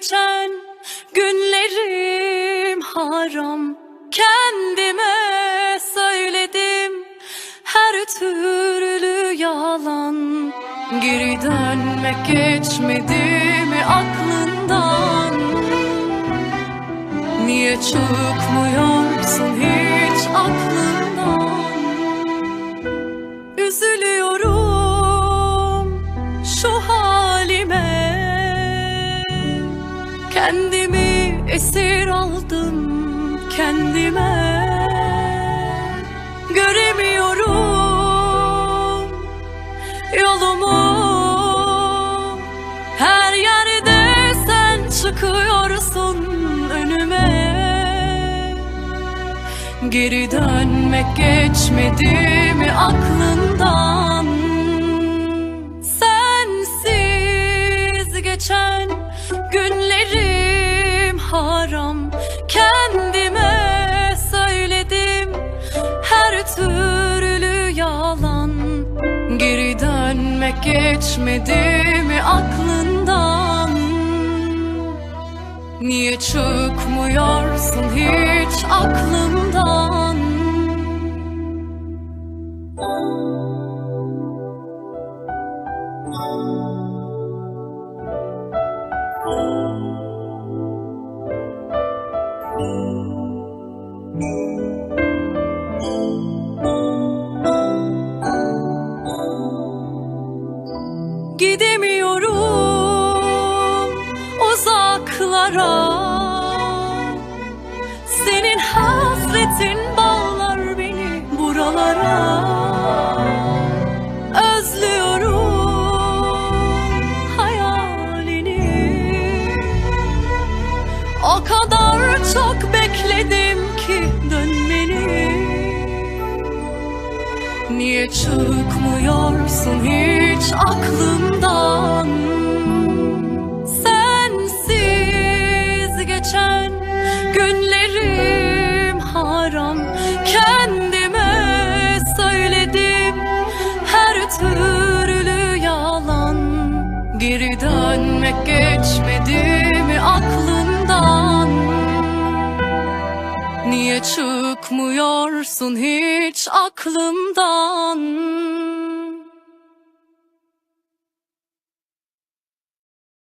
geçen günlerim haram. Kendime söyledim her türlü yalan. Geri dönmek geçmedi mi aklından? Niye çıkmıyorsun hiç aklından? Üzülüyorum Kendimi esir aldım kendime. Göremiyorum yolumu. Her yerde sen çıkıyorsun önüme. Geri dönmek geçmedi mi aklından Geçen günlerim haram. Kendime söyledim. Her türlü yalan. Geri dönmek geçmedi mi aklından? Niye çıkmıyorsun hiç aklımdan Gidemiyorum uzaklara. Senin hasretin kadar çok bekledim ki dönmeni. Niye çıkmıyorsun hiç aklımdan Sensiz geçen günlerim haram. Kendime söyledim her türlü yalan. Geri dönmek geçmedi mi aklından Niye çıkmıyorsun hiç aklımdan